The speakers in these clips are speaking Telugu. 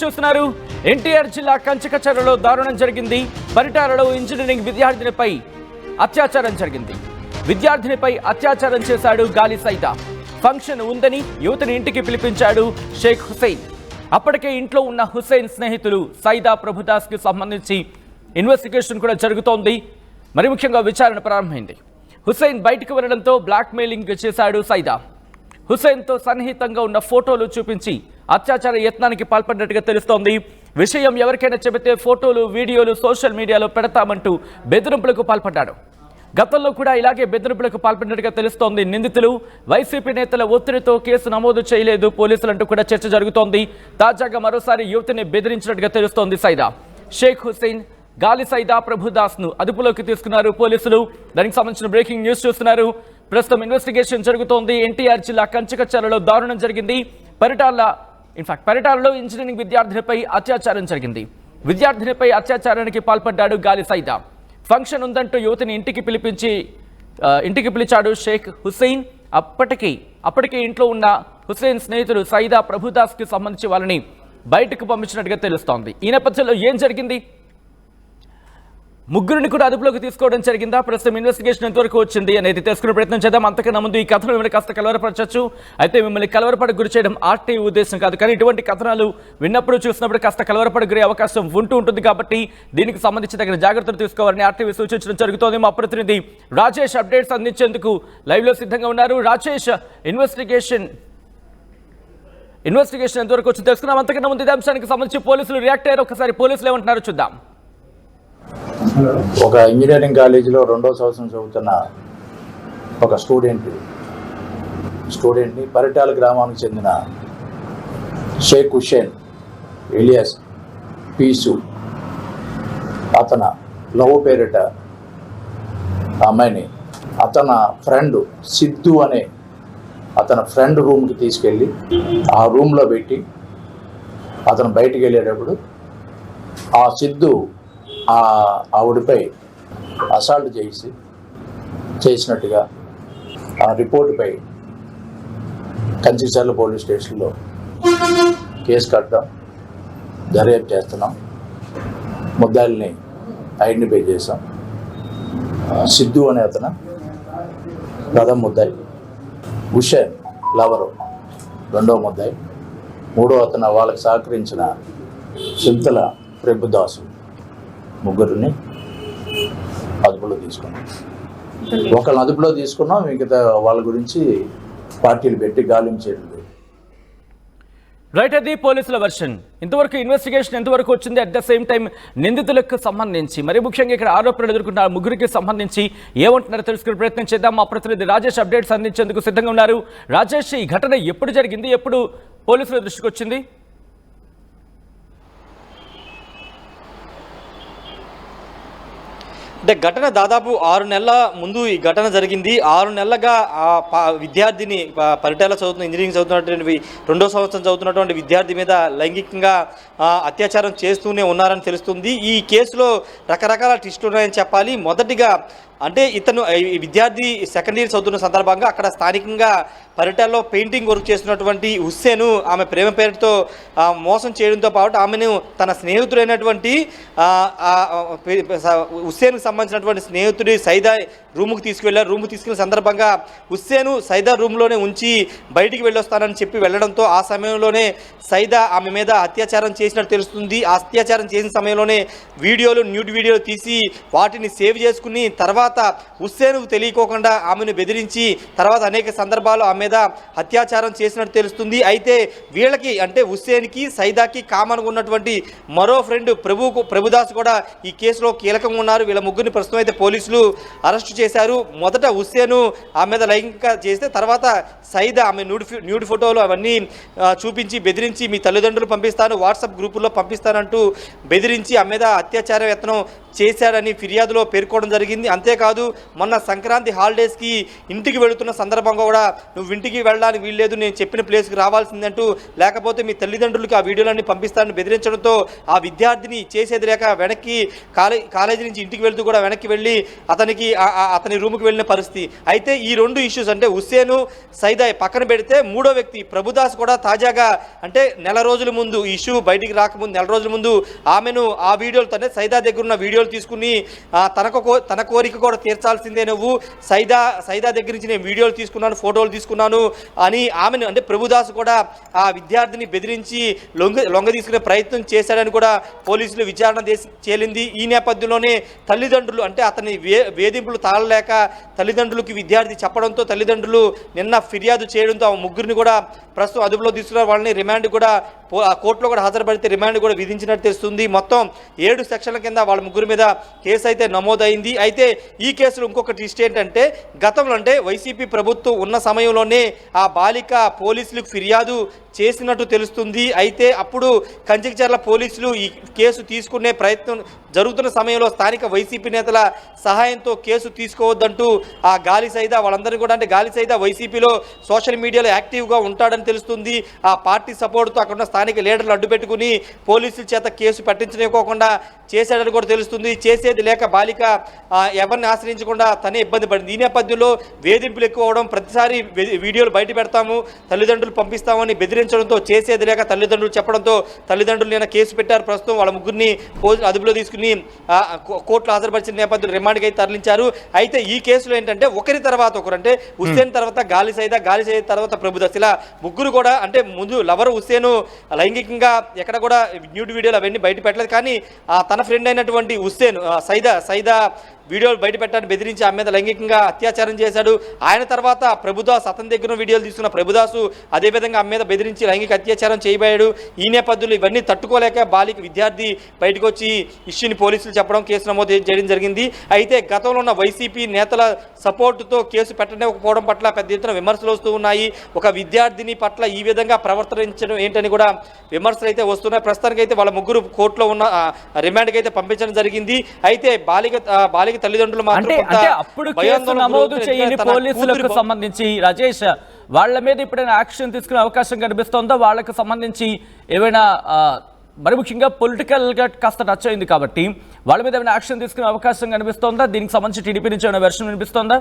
చూస్తున్నారు. ఎన్టీఆర్ జిల్లా కంచకచర్లలో దారుణం జరిగింది. పరిటాలలో ఇంజనీరింగ్ విద్యార్థినిపై అత్యాచారం జరిగింది. విద్యార్థినిపై అత్యాచారం చేశాడు గాలి సైత ఫంక్షన్ ఉందని యువతిని ఇంటికి పిలిపించాడు షేక్ హుసేన్. అప్పటికే ఇంట్లో ఉన్న హుసేన్ స్నేహితులు సైదా ప్రభుదాస్కి సంబంధించి ఇన్వెస్టిగేషన్ కూడా జరుగుతోంది. మరి ముఖ్యంగా విచారణ ప్రారంభమైంది. హుసేన్ బయటకు వెళ్ళడంతో బ్లాక్ మెయిలింగ్ చేశాడు సైదా. హుసేన్తో సన్నిహితంగా ఉన్న ఫోటోలు చూపించి అత్యాచార యత్నానికి పాల్పడినట్టుగా తెలుస్తోంది. విషయం ఎవరికైనా చెబితే ఫోటోలు వీడియోలు సోషల్ మీడియాలో పెడతామంటూ బెదిరింపులకు పాల్పడ్డాడు. గతంలో కూడా ఇలాగే బెదిరింపులకు పాల్పడినట్టుగా తెలుస్తోంది. నిందితులు వైసీపీ నేతల ఒత్తిడితో కేసు నమోదు చేయలేదు. పోలీసులంటూ కూడా చర్చ జరుగుతోంది. తాజాగా మరోసారి యువతిని బెదిరించినట్టుగా తెలుస్తోంది సైదా. షేక్ హుసేన్ గాలి సైదా ప్రభుదాస్ను అదుపులోకి తీసుకున్నారు పోలీసులు. దానికి సంబంధించిన బ్రేకింగ్ న్యూస్ చూస్తున్నారు. ప్రస్తుతం ఇన్వెస్టిగేషన్ జరుగుతోంది. ఎన్టీఆర్ జిల్లా కంచకచ్చాలలో దారుణం జరిగింది. పరిటాల ఇన్ఫాక్ట్ పరిటాలలో ఇంజనీరింగ్ విద్యార్థినిపై అత్యాచారం జరిగింది. విద్యార్థినిపై అత్యాచారానికి పాల్పడ్డాడు గాలి సైదా. ఫంక్షన్ ఉందంటూ యువతిని ఇంటికి పిలిపించి ఇంటికి పిలిచాడు షేక్ హుస్సేన్. అప్పటికి అప్పటికే ఇంట్లో ఉన్న హుస్సేన్ స్నేహితుడు సైదా ప్రభుదాస్కి సంబంధించి వాళ్ళని బయటకు పంపించినట్టుగా తెలుస్తోంది. ఈ నేపథ్యంలో ఏం జరిగింది? ముగ్గురిని కూడా అదుపులోకి తీసుకోవడం జరిగిందా? ప్రస్తుతం ఇన్వెస్టిగేషన్ ఎంతవరకు వచ్చింది అనేది తెలుసుకునే ప్రయత్నం చేద్దాం. అంతకన్నా ముందు ఈ కథను మిమ్మల్ని కాస్త కలవరపరచచ్చు. అయితే మిమ్మల్ని కలవరపడి గురి చేయడం ఆర్టీ ఉద్దేశం కాదు. కానీ ఇటువంటి కథనాలు విన్నప్పుడు చూసినప్పుడు కాస్త కలవరపడి గురే అవకాశం ఉంటూ ఉంటుంది కాబట్టి దీనికి సంబంధించి తగిన జాగ్రత్తలు తీసుకోవాలని ఆర్టీవీ సూచించడం జరుగుతోంది. మా ప్రతినిధి రాజేష్ అప్డేట్స్ అందించేందుకు లైవ్లో సిద్ధంగా ఉన్నారు. రాజేష్ ఇన్వెస్టిగేషన్ ఇన్వెస్టిగేషన్ ఎంతవరకు వచ్చి తెలుసుకున్నాం. అంతకన్నా ముందు ఇదే అంశానికి సంబంధించి పోలీసులు రియాక్ట్ అయ్యారు. ఒకసారి పోలీసులు ఏమంటున్నారో చూద్దాం. ఒక ఇంజనీరింగ్ కాలేజీలో రెండో సంవత్సరం చదువుతున్న ఒక స్టూడెంట్. స్టూడెంట్ని పరిటాల గ్రామానికి చెందిన షేక్ హుషేన్ ఎలియాస్ పీసు. అతన లవ్ పేరిట అమ్మాయిని అతన ఫ్రెండ్ సిద్ధు అనే అతని ఫ్రెండ్ రూమ్కి తీసుకెళ్ళి ఆ రూమ్లో పెట్టి అతను బయటికి వెళ్ళేటప్పుడు ఆ సిద్ధు ఆ ఆవిడపై అసాల్ట్ చేసి చేసినట్టుగా ఆ రిపోర్టుపై కంచిచర్ల పోలీస్ స్టేషన్లో కేసు కట్టడం దర్యాప్తు చేస్తున్నాం ముద్దాయిల్ని ఐడెంటిఫై చేసాం సిద్ధు అనే అతను ప్రథమ ముద్దాయి హుషేన్ లవరు రెండవ ముద్దాయి మూడో అతను వాళ్ళకి సహకరించిన చింతల ప్రభుదాసు ముగ్గురిని అదుపులో తీసుకున్నాం. ఒకళ్ళని అదుపులో తీసుకున్నాం మిగతా వాళ్ళ గురించి పార్టీలు పెట్టి గాలించేది. రైట్ అది పోలీసుల వర్షన్. ఇంతవరకు ఇన్వెస్టిగేషన్ ఎంతవరకు వచ్చింది? అట్ ద సేమ్ టైం నిందితులకు సంబంధించి మరి ముఖ్యంగా ఇక్కడ ఆరోపణలు ఎదుర్కొన్న ముగ్గురికి సంబంధించి ఏమంటున్నారో తెలుసుకునే ప్రయత్నం చేద్దాం. మా ప్రతినిధి రాజేష్ అప్డేట్స్ అందించేందుకు సిద్ధంగా ఉన్నారు. రాజేష్ ఈ ఘటన ఎప్పుడు జరిగింది? ఎప్పుడు పోలీసుల దృష్టికి వచ్చింది? అంటే ఘటన దాదాపు ఆరు నెలల ముందు ఈ ఘటన జరిగింది. ఆరు నెలలుగా ఆ విద్యార్థిని పరిటాల చదువుతున్న ఇంజనీరింగ్ చదువుతున్నటువంటి రెండో సంవత్సరం చదువుతున్నటువంటి విద్యార్థి మీద లైంగికంగా అత్యాచారం చేస్తూనే ఉన్నారని తెలుస్తుంది. ఈ కేసులో రకరకాల ట్విస్టులు ఉన్నాయని చెప్పాలి. మొదటిగా అంటే ఇతను విద్యార్థి సెకండ్ ఇయర్ చదువుతున్న సందర్భంగా అక్కడ స్థానికంగా పర్యటనలో పెయింటింగ్ వర్క్ చేస్తున్నటువంటి హుస్సేను ఆమె ప్రేమ పేరుతో మోసం చేయడంతో పాటు ఆమెను తన స్నేహితుడైనటువంటి హుస్సేన్కి సంబంధించినటువంటి స్నేహితుడి సైదా రూమ్కి తీసుకువెళ్ళారు. రూముకి తీసుకెళ్ళిన సందర్భంగా హుస్సేను సైదా రూమ్లోనే ఉంచి బయటికి వెళ్ళొస్తానని చెప్పి వెళ్ళడంతో ఆ సమయంలోనే సైదా ఆమె మీద అత్యాచారం చేసినట్టు తెలుస్తుంది. ఆ అత్యాచారం చేసిన సమయంలోనే వీడియోలు న్యూడ్ వీడియోలు తీసి వాటిని సేవ్ చేసుకుని తర్వాత తర్వాత హుస్సేన్కు తెలియకోకుండా ఆమెను బెదిరించి తర్వాత అనేక సందర్భాలు ఆమె మీద అత్యాచారం చేసినట్టు తెలుస్తుంది. అయితే వీళ్ళకి అంటే హుస్సేన్కి సైదాకి కామన్గా ఉన్నటువంటి మరో ఫ్రెండ్ ప్రభుకు ప్రభుదాస్ కూడా ఈ కేసులో కీలకంగా ఉన్నారు. వీళ్ళ ముగ్గురిని ప్రస్తుతం అయితే పోలీసులు అరెస్టు చేశారు. మొదట హుస్సేను ఆమె మీద లైంగిక చేస్తే తర్వాత సైదా ఆమె న్యూడ్ న్యూడ్ ఫోటోలు అవన్నీ చూపించి బెదిరించి మీ తల్లిదండ్రులు పంపిస్తాను వాట్సాప్ గ్రూపుల్లో పంపిస్తానంటూ బెదిరించి ఆమె మీద అత్యాచార యత్నం చేశాడని ఫిర్యాదులో పేర్కోవడం జరిగింది. అంతే అంతేకాదు మొన్న సంక్రాంతి హాలిడేస్కి ఇంటికి వెళుతున్న సందర్భంగా కూడా నువ్వు ఇంటికి వెళ్ళడానికి వీల్లేదు నేను చెప్పిన ప్లేస్కి రావాల్సిందంటూ లేకపోతే మీ తల్లిదండ్రులకి ఆ వీడియోలన్నీ పంపిస్తానని బెదిరించడంతో ఆ విద్యార్థిని చేసేది లేక వెనక్కి కాలే కాలేజీ నుంచి ఇంటికి వెళ్తూ కూడా వెనక్కి వెళ్ళి అతనికి అతని రూమ్కి వెళ్ళిన పరిస్థితి. అయితే ఈ రెండు ఇష్యూస్ అంటే హుస్సేను సైదాయ్ పక్కన పెడితే మూడో వ్యక్తి ప్రభుదాస్ కూడా తాజాగా అంటే నెల రోజుల ముందు ఈ ఇష్యూ బయటికి రాకముందు నెల రోజుల ముందు ఆమెను ఆ వీడియోలు తనే సైదా దగ్గర ఉన్న వీడియోలు తీసుకుని తనకు తన కోరిక కూడా తీర్చాల్సిందే నువ్వు. సైదా సైదా దగ్గర నుంచి నేను వీడియోలు తీసుకున్నాను ఫోటోలు తీసుకున్నాను అని ఆమెను అంటే ప్రభుదాస్ కూడా ఆ విద్యార్థిని బెదిరించి లొంగ లొంగ తీసుకునే ప్రయత్నం చేశాడని కూడా పోలీసులు విచారణ చేలింది. ఈ నేపథ్యంలోనే తల్లిదండ్రులు అంటే అతని వే వేధింపులు తాళలేక తల్లిదండ్రులకి విద్యార్థి చెప్పడంతో తల్లిదండ్రులు నిన్న ఫిర్యాదు చేయడంతో ఆ ముగ్గురిని కూడా ప్రస్తుతం అదుపులో తీసుకున్నారు. వాళ్ళని రిమాండ్ కూడా ఆ కోర్టులో కూడా హాజరుపడితే రిమాండ్ కూడా విధించినట్టు తెలుస్తుంది. మొత్తం ఏడు సెక్షన్ల కింద వాళ్ళ ముగ్గురు మీద కేసు అయితే నమోదైంది. అయితే ఈ కేసులో ఇంకొక ట్విస్ట్ ఏంటంటే గతంలో అంటే వైసీపీ ప్రభుత్వం ఉన్న సమయంలోనే ఆ బాలిక పోలీసులకు ఫిర్యాదు చేసినట్టు తెలుస్తుంది. అయితే అప్పుడు కంచికచర్ల పోలీసులు ఈ కేసు తీసుకునే ప్రయత్నం జరుగుతున్న సమయంలో స్థానిక వైసీపీ నేతల సహాయంతో కేసు తీసుకోవద్దంటూ ఆ గాలి సైదా వాళ్ళందరినీ కూడా అంటే గాలి సైదా వైసీపీలో సోషల్ మీడియాలో యాక్టివ్గా ఉంటాడని తెలుస్తుంది. ఆ పార్టీ సపోర్ట్తో అక్కడ ఉన్న స్థానిక లీడర్లు అడ్డుపెట్టుకుని పోలీసుల చేత కేసు పట్టించనివ్వకుండా చేశాడని కూడా తెలుస్తుంది. చేసేది లేక బాలిక ఎవరిని ఆశ్రయించకుండా తనే ఇబ్బంది పడింది. ఈ నేపథ్యంలో వేధింపులు ఎక్కువ అవడం ప్రతిసారి వీడియోలు బయట పెడతాము తల్లిదండ్రులు పంపిస్తామని బెదిరించడంతో చేసేది లేక తల్లిదండ్రులు చెప్పడంతో తల్లిదండ్రులు నిన్న కేసు పెట్టారు. ప్రస్తుతం వాళ్ళ ముగ్గురిని అదుపులో తీసుకుని కోర్టులో హాజరుపరిచిన నేపథ్యంలో రిమాండ్కి అయితే తరలించారు. అయితే ఈ కేసులో ఏంటంటే ఒకరి తర్వాత ఒకరు అంటే హుస్సేన్ తర్వాత గాలి సైదా గాలి సైదా తర్వాత ప్రభుదస్ ఇలా ముగ్గురు కూడా అంటే ముందు లవర్ హుస్సేన్ లైంగికంగా ఎక్కడ కూడా న్యూడ్ వీడియోలు అవన్నీ బయట పెట్టలేదు. కానీ ఆ తన ఫ్రెండ్ అయినటువంటి హుస్సేన్ సైదా సైదా వీడియోలు బయట బెదిరించి ఆమె మీద లైంగికంగా అత్యాచారం చేశాడు. ఆయన తర్వాత ప్రభుదాస్ అతని దగ్గర వీడియోలు తీసుకున్న ప్రభుదాసు అదేవిధంగా ఆమె మీద బెదిరించి లైంగిక అత్యాచారం చేయబోయాడు. ఈ నేపథ్యంలో ఇవన్నీ తట్టుకోలేక బాలిక విద్యార్థి బయటకు వచ్చి ఇష్యూని పోలీసులు చెప్పడం కేసు నమోదు చేయడం జరిగింది. అయితే గతంలో ఉన్న వైసీపీ నేతల సపోర్టుతో కేసు పెట్టలేకపోవడం పట్ల పెద్ద ఎత్తున విమర్శలు వస్తూ ఉన్నాయి. ఒక విద్యార్థిని పట్ల ఈ విధంగా ప్రవర్తించడం ఏంటని కూడా విమర్శలు అయితే వస్తున్నాయి. ప్రస్తుతానికి అయితే వాళ్ళ ముగ్గురు కోర్టులో ఉన్న రిమాండ్కి అయితే పంపించడం జరిగింది. అయితే బాలిక బాలిక బాలిక తల్లిదండ్రులు అంటే అంటే అప్పుడు కేసు నమోదు. చేయని పోలీసులకు సంబంధించి రాజేష్ వాళ్ళ మీద ఇప్పుడైనా యాక్షన్ తీసుకునే అవకాశం కనిపిస్తోందా వాళ్ళకి సంబంధించి ఏమైనా మరి ముఖ్యంగా పొలిటికల్గా కాస్త టచ్ అయింది కాబట్టి వాళ్ళ మీద ఏమైనా యాక్షన్ తీసుకునే అవకాశం కనిపిస్తోందా దీనికి సంబంధించి టీడీపీ నుంచి ఏమైనా వెర్షన్ వినిపిస్తోందా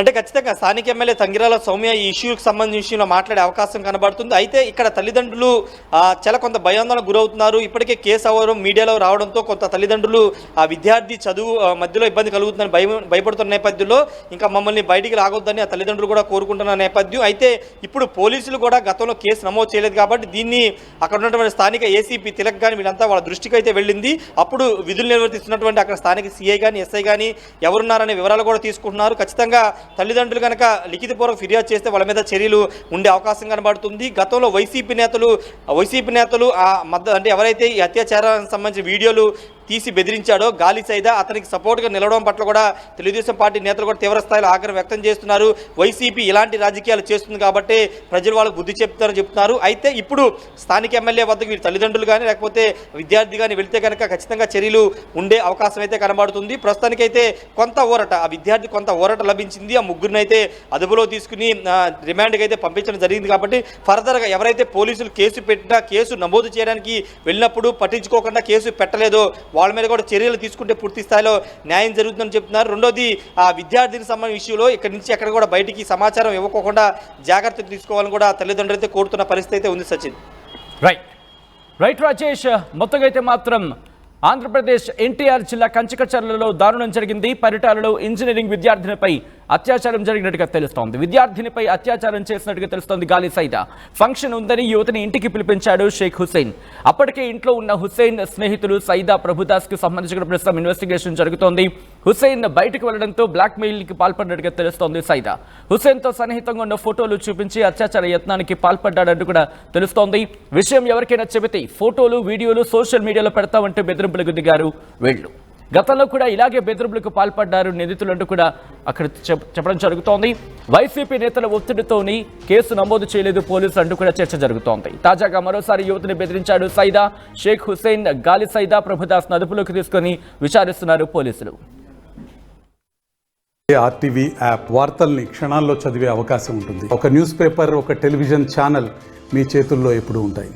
అంటే ఖచ్చితంగా స్థానిక ఎమ్మెల్యే తంగిరాల సౌమ్య ఈ ఇష్యూకి సంబంధించిన విషయంలో మాట్లాడే అవకాశం కనబడుతుంది. అయితే ఇక్కడ తల్లిదండ్రులు చాలా కొంత భయాందోళన గురవుతున్నారు. ఇప్పటికే కేసు అవ్వడం మీడియాలో రావడంతో కొంత తల్లిదండ్రులు ఆ విద్యార్థి చదువు మధ్యలో ఇబ్బంది కలుగుతుందని భయం భయపడుతున్న నేపథ్యంలో ఇంకా మమ్మల్ని బయటికి రాగొద్దని ఆ తల్లిదండ్రులు కూడా కోరుకుంటున్న నేపథ్యం. అయితే ఇప్పుడు పోలీసులు కూడా గతంలో కేసు నమోదు చేయలేదు కాబట్టి దీన్ని అక్కడ ఉన్నటువంటి స్థానిక ఏసీపీ తిలక్ కానీ వీళ్ళంతా వాళ్ళ దృష్టికి అయితే వెళ్ళింది. అప్పుడు విధులు నిర్వర్తిస్తున్నటువంటి అక్కడ స్థానిక సీఐ కానీ ఎస్ఐ కానీ ఎవరున్నారనే వివరాలు కూడా తీసుకుంటున్నారు. ఖచ్చితంగా తల్లిదండ్రులు కనుక లిఖితపూర్వక ఫిర్యాదు చేస్తే వాళ్ళ మీద చర్యలు ఉండే అవకాశం కనబడుతుంది. గతంలో వైసీపీ నేతలు వైసీపీ నేతలు ఆ మద్ద అంటే ఎవరైతే ఈ అత్యాచారానికి సంబంధించిన వీడియోలు తీసి బెదిరించాడో గాలి సైదా అతనికి సపోర్ట్గా నిలవడం పట్ల కూడా తెలుగుదేశం పార్టీ నేతలు కూడా తీవ్రస్థాయిలో ఆగ్రహం వ్యక్తం చేస్తున్నారు. వైసీపీ ఇలాంటి రాజకీయాలు చేస్తుంది కాబట్టి ప్రజలు వాళ్ళకు బుద్ధి చెప్తారని చెప్తున్నారు. అయితే ఇప్పుడు స్థానిక ఎమ్మెల్యే వద్దకు వీరి తల్లిదండ్రులు కానీ లేకపోతే విద్యార్థి కానీ వెళితే కనుక ఖచ్చితంగా చర్యలు ఉండే అవకాశం అయితే కనబడుతుంది. ప్రస్తుతానికైతే కొంత ఊరట ఆ విద్యార్థి కొంత ఊరట లభించింది. ఆ ముగ్గురిని అయితే అదుపులో తీసుకుని రిమాండ్కి అయితే పంపించడం జరిగింది కాబట్టి ఫర్దర్గా ఎవరైతే పోలీసులు కేసు పెట్టినా కేసు నమోదు చేయడానికి వెళ్ళినప్పుడు పట్టించుకోకుండా కేసు పెట్టలేదో. వాళ్ళ మీద కూడా చర్యలు తీసుకుంటే పూర్తి స్థాయిలో న్యాయం జరుగుతుందని చెప్తున్నారు. రెండోది ఆ విద్యార్థిని సంబంధించిన విషయంలో ఇక్కడి నుంచి ఎక్కడ కూడా బయటికి సమాచారం ఇవ్వకోకుండా జాగ్రత్తలు తీసుకోవాలని కూడా తల్లిదండ్రులు అయితే కోరుతున్న పరిస్థితి అయితే ఉంది సచిన్. రైట్ రైట్ రాజేష్ మొత్తంగా అయితే మాత్రం ఆంధ్రప్రదేశ్ ఎన్టీఆర్ జిల్లా కంచికచర్లలో దారుణం జరిగింది. పరిటాలలో ఇంజనీరింగ్ విద్యార్థినిపై అత్యాచారం జరిగినట్టుగా తెలుస్తోంది. విద్యార్థినిపై అత్యాచారం చేసినట్టుగా తెలుస్తోంది గాలి సైదా. ఫంక్షన్ ఉందని యువతిని ఇంటికి పిలిపించాడు షేక్ హుసేన్ అప్పటికే ఇంట్లో ఉన్న హుసేన్ స్నేహితులు సైదా ప్రభుదాస్కు సంబంధించిన ప్రస్తుతం ఇన్వెస్టిగేషన్ జరుగుతోంది. హుసేన్ బయటకు వెళ్ళడంతో బ్లాక్ మెయిల్కి పాల్పడినట్టుగా తెలుస్తోంది సైదా. హుసేన్తో సన్నిహితంగా ఉన్న ఫోటోలు చూపించి అత్యాచార యత్నానికి పాల్పడ్డాడంటూ కూడా తెలుస్తోంది. విషయం ఎవరికైనా చెబితే ఫోటోలు వీడియోలు సోషల్ మీడియాలో పెడతామంటూ బెదిరింపులకు దిగారు వీళ్ళు. గతంలో కూడా ఇలాగే బెదిరింపులకు పాల్పడ్డారు నిందితులంటూ కూడా అక్కడ చెప్పడం జరుగుతోంది. వైసీపీ నేతల ఒత్తిడితోని కేసు నమోదు చేయలేదు పోలీసులు అంటూ కూడా చర్చ జరుగుతోంది. తాజాగా మరోసారి యువతిని బెదిరించాడు సైదా. షేక్ హుసేన్ గాలి సైదా ప్రభుదాస్ అదుపులోకి తీసుకొని విచారిస్తున్నారు పోలీసులు. ఆర్టీవీ యాప్ వార్తల్ని క్షణాల్లో చదివే అవకాశం ఉంటుంది. ఒక న్యూస్ పేపర్ ఒక టెలివిజన్ ఛానల్ మీ చేతుల్లో ఎప్పుడు ఉంటాయి.